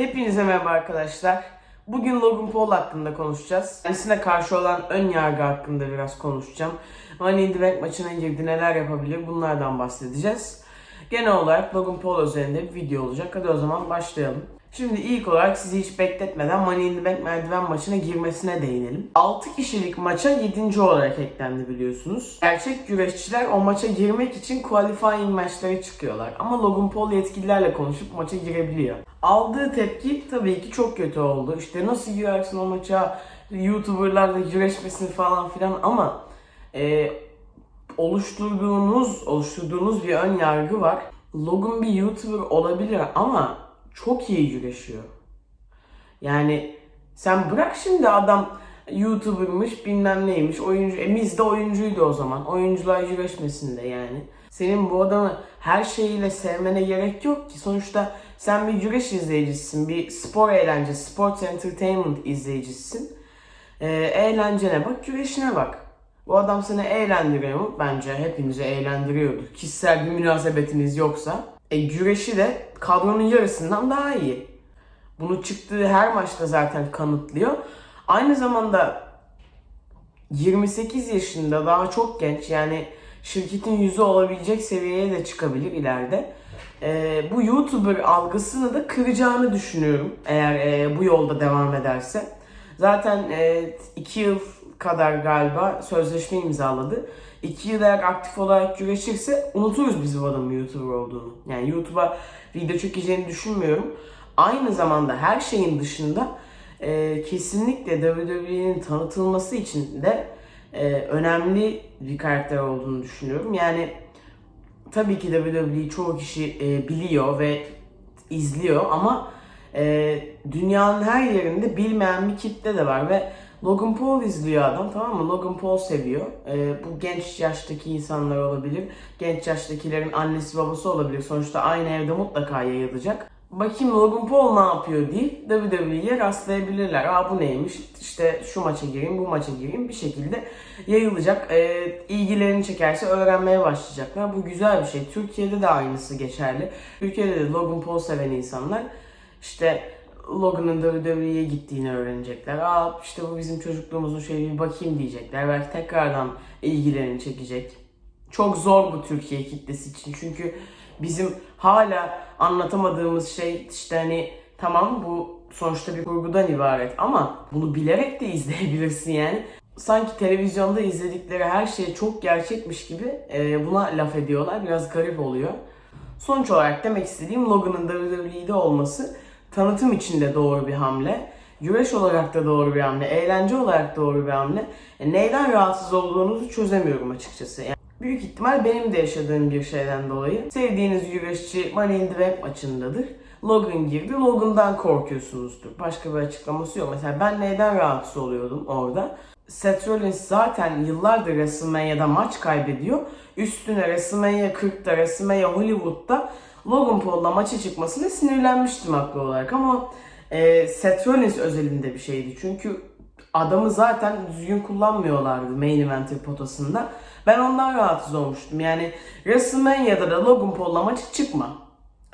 Hepinize merhaba arkadaşlar. Bugün Logan Paul hakkında konuşacağız. Kendisine karşı olan ön yargı hakkında biraz konuşacağım. Money in the Bank maçına girdi, neler yapabilir bunlardan bahsedeceğiz. Genel olarak Logan Paul üzerinde bir video olacak. Hadi o zaman başlayalım. Şimdi ilk olarak sizi hiç bekletmeden Money in the Bank merdiven maçına girmesine değinelim. 6 kişilik maça 7. olarak eklendi biliyorsunuz. Gerçek güreşçiler o maça girmek için qualifying maçlara çıkıyorlar. Ama Logan Paul yetkililerle konuşup maça girebiliyor. Aldığı tepki tabii ki çok kötü oldu. İşte nasıl girersin o maça, YouTuber'larla güreşmesin falan filan ama e, oluşturduğunuz oluşturduğunuz bir ön yargı var. Logan bir YouTuber olabilir ama çok iyi güreşiyor. Yani sen bırak şimdi adam YouTuber'mış bilmem neymiş oyuncu. E Miz de oyuncuydu o zaman. Oyuncular güreşmesin de yani. Senin bu adamı her şeyiyle sevmene gerek yok ki. Sonuçta sen bir güreş izleyicisisin. Bir spor eğlencesi, sports entertainment izleyicisisin. Ee, eğlencene bak, güreşine bak. Bu adam seni eğlendiriyor mu? Bence hepinizi eğlendiriyordur. Kişisel bir münasebetiniz yoksa. E güreşi de kadronun yarısından daha iyi. Bunu çıktığı her maçta zaten kanıtlıyor. Aynı zamanda 28 yaşında daha çok genç yani şirketin yüzü olabilecek seviyeye de çıkabilir ileride. Ee, bu YouTuber algısını da kıracağını düşünüyorum eğer e, bu yolda devam ederse. Zaten 2 yıl kadar galiba sözleşme imzaladı. 2 yıl eğer aktif olarak güreşirse unuturuz biz bu adamın YouTuber olduğunu. Yani YouTube'a video çekeceğini düşünmüyorum. Aynı zamanda her şeyin dışında e, kesinlikle WWE'nin tanıtılması için de e, önemli bir karakter olduğunu düşünüyorum. Yani tabii ki WWE çoğu kişi e, biliyor ve izliyor ama e, dünyanın her yerinde bilmeyen bir kitle de var ve Logan Paul izliyor adam tamam mı? Logan Paul seviyor. E, bu genç yaştaki insanlar olabilir. Genç yaştakilerin annesi babası olabilir. Sonuçta aynı evde mutlaka yayılacak. Bakayım Logan Paul ne yapıyor deyip WWE'ye rastlayabilirler. Aa bu neymiş? İşte şu maça gireyim, bu maça gireyim. Bir şekilde yayılacak. E, ilgilerini çekerse öğrenmeye başlayacaklar. Bu güzel bir şey. Türkiye'de de aynısı geçerli. Türkiye'de de Logan Paul seven insanlar işte Logan'ın WWE'ye gittiğini öğrenecekler. Aa işte bu bizim çocukluğumuzun şeyi bir bakayım diyecekler. Belki tekrardan ilgilerini çekecek. Çok zor bu Türkiye kitlesi için. Çünkü bizim hala anlatamadığımız şey işte hani tamam bu sonuçta bir kurgudan ibaret ama bunu bilerek de izleyebilirsin yani. Sanki televizyonda izledikleri her şey çok gerçekmiş gibi e, buna laf ediyorlar. Biraz garip oluyor. Sonuç olarak demek istediğim Logan'ın WWE'de olması tanıtım için de doğru bir hamle. Güreş olarak da doğru bir hamle. Eğlence olarak doğru bir hamle. E, neyden rahatsız olduğunuzu çözemiyorum açıkçası. Yani büyük ihtimal benim de yaşadığım bir şeyden dolayı. Sevdiğiniz güreşçi Money in the Bank maçındadır. Logan girdi. Logan'dan korkuyorsunuzdur. Başka bir açıklaması yok. Mesela ben neyden rahatsız oluyordum orada? Seth Rollins zaten yıllardır WrestleMania'da maç kaybediyor. Üstüne WrestleMania 40'ta, WrestleMania Hollywood'da Logan Paul'la maça çıkmasına sinirlenmiştim haklı olarak ama e, Seth Rollins özelinde bir şeydi. Çünkü adamı zaten düzgün kullanmıyorlardı main eventer potasında. Ben ondan rahatsız olmuştum. Yani WrestleMania'da da Logan Paul'la maça çıkma.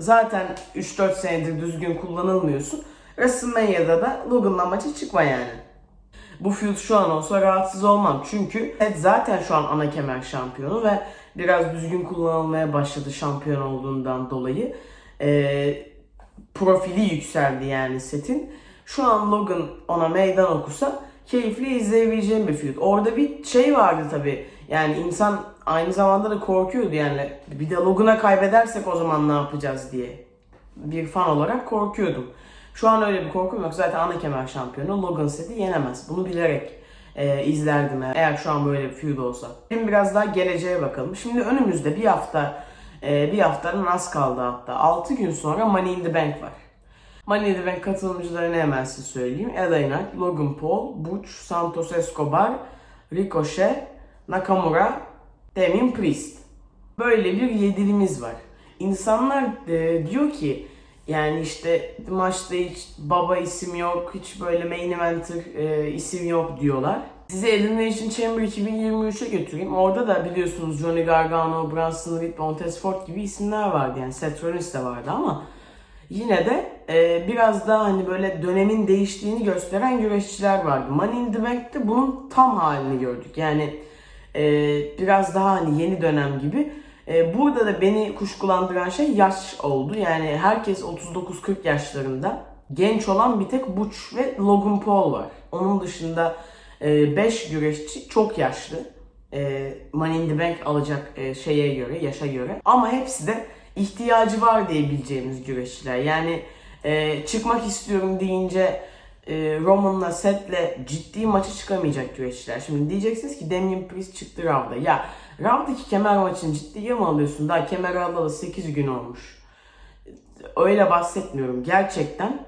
Zaten 3-4 senedir düzgün kullanılmıyorsun. WrestleMania'da da Logan'la maça çıkma yani. Bu feud şu an olsa rahatsız olmam. Çünkü Ed zaten şu an ana kemer şampiyonu ve biraz düzgün kullanılmaya başladı şampiyon olduğundan dolayı. Ee, profili yükseldi yani setin. Şu an Logan ona meydan okusa keyifli izleyebileceğim bir feud. Orada bir şey vardı tabi. Yani insan aynı zamanda da korkuyordu yani. Bir de Logan'a kaybedersek o zaman ne yapacağız diye. Bir fan olarak korkuyordum. Şu an öyle bir korkum yok. Zaten ana kemer şampiyonu Logan Seth'i yenemez. Bunu bilerek e, izlerdim eğer, şu an böyle bir feud olsa. Şimdi biraz daha geleceğe bakalım. Şimdi önümüzde bir hafta e, bir haftanın az kaldı hatta. 6 gün sonra Money in the Bank var. Money in the Bank katılımcılarını hemen size söyleyeyim. LA Knight, Logan Paul, Butch, Santos Escobar, Ricochet, Nakamura, Damien Priest. Böyle bir yedilimiz var. İnsanlar e, diyor ki yani işte maçta hiç baba isim yok, hiç böyle main eventer e, isim yok diyorlar. Sizi Elimination Chamber 2023'e götüreyim. Orada da biliyorsunuz Johnny Gargano, Bronson Reed, Montez Ford gibi isimler vardı. Yani Seth Rollins de vardı ama yine de e, biraz daha hani böyle dönemin değiştiğini gösteren güreşçiler vardı. Money in the Bank'te bunun tam halini gördük. Yani e, biraz daha hani yeni dönem gibi. E, burada da beni kuşkulandıran şey yaş oldu. Yani herkes 39-40 yaşlarında. Genç olan bir tek Butch ve Logan Paul var. Onun dışında 5 güreşçi çok yaşlı. E, Money in the Bank alacak e, şeye göre, yaşa göre. Ama hepsi de ihtiyacı var diyebileceğimiz güreşçiler. Yani e, çıkmak istiyorum deyince e, Roman'la Seth'le ciddi maçı çıkamayacak güreşçiler. Şimdi diyeceksiniz ki Damian Priest çıktı Raw'da. Ya Raw'daki kemer maçını ciddiye mi alıyorsun? Daha kemer alalı 8 gün olmuş. Öyle bahsetmiyorum. Gerçekten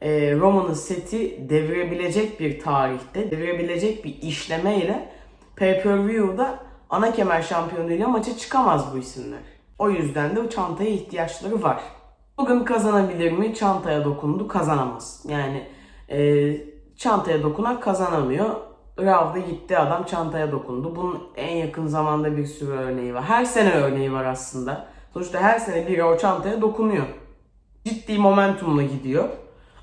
e, Roman'ın seti devirebilecek bir tarihte, devirebilecek bir işlemeyle pay-per-view'da ana kemer şampiyonuyla maça çıkamaz bu isimler. O yüzden de o çantaya ihtiyaçları var. Bugün kazanabilir mi? Çantaya dokundu, kazanamaz. Yani e, çantaya dokunan kazanamıyor. Rav'da gitti adam çantaya dokundu. Bunun en yakın zamanda bir sürü örneği var. Her sene örneği var aslında. Sonuçta her sene biri o çantaya dokunuyor. Ciddi momentumla gidiyor.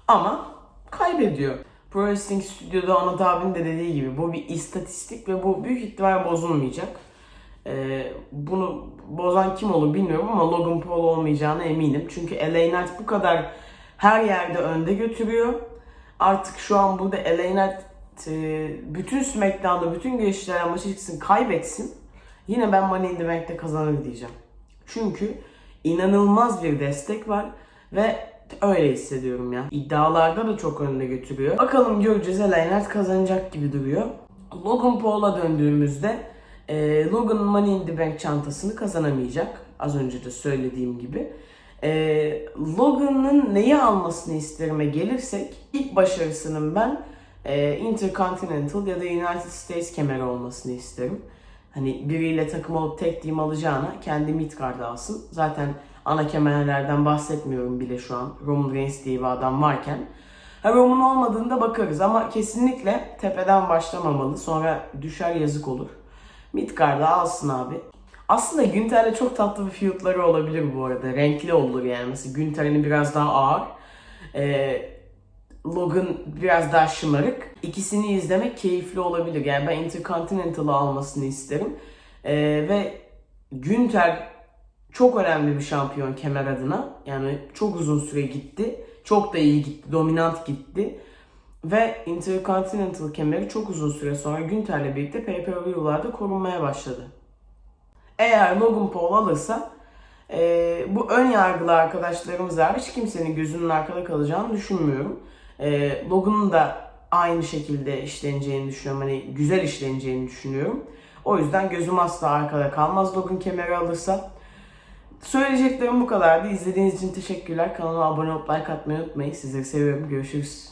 Ama kaybediyor. Pro Wrestling Stüdyo'da Anat abinin de dediği gibi bu bir istatistik ve bu büyük ihtimal bozulmayacak. Ee, bunu bozan kim olur bilmiyorum ama Logan Paul olmayacağına eminim. Çünkü LA Knight bu kadar her yerde önde götürüyor. Artık şu an burada LA Knight bütün SmackDown'da bütün güreşçilere maçı çıksın kaybetsin. Yine ben Money in the Bank'te kazanır diyeceğim. Çünkü inanılmaz bir destek var ve öyle hissediyorum ya. İddialarda da çok önde götürüyor. Bakalım göreceğiz LA Knight kazanacak gibi duruyor. Logan Paul'a döndüğümüzde e, Logan Money in the Bank çantasını kazanamayacak. Az önce de söylediğim gibi. E, Logan'ın neyi almasını isterime gelirsek ilk başarısının ben e, Intercontinental ya da United States kemeri olmasını isterim. Hani biriyle takım olup tek team alacağına kendi midcard alsın. Zaten ana kemerlerden bahsetmiyorum bile şu an. Roman Reigns diye bir adam varken. Ha Roman olmadığında bakarız ama kesinlikle tepeden başlamamalı. Sonra düşer yazık olur. Midcard'ı alsın abi. Aslında Günter'le çok tatlı bir feudları olabilir bu arada. Renkli olur yani. Mesela Günter'in biraz daha ağır. Ee, Logan biraz daha şımarık. İkisini izlemek keyifli olabilir. Yani ben Intercontinental'ı almasını isterim. Ee, ve Günter çok önemli bir şampiyon kemer adına. Yani çok uzun süre gitti. Çok da iyi gitti. Dominant gitti. Ve Intercontinental kemeri çok uzun süre sonra Günter'le birlikte pay-per-view'larda korunmaya başladı. Eğer Logan Paul alırsa e, bu ön yargılı arkadaşlarımız hariç kimsenin gözünün arkada kalacağını düşünmüyorum. E, Logan'ın da aynı şekilde işleneceğini düşünüyorum. Hani güzel işleneceğini düşünüyorum. O yüzden gözüm asla arkada kalmaz Logan kemeri alırsa. Söyleyeceklerim bu kadardı. İzlediğiniz için teşekkürler. Kanalıma abone olup like atmayı unutmayın. Sizleri seviyorum. Görüşürüz.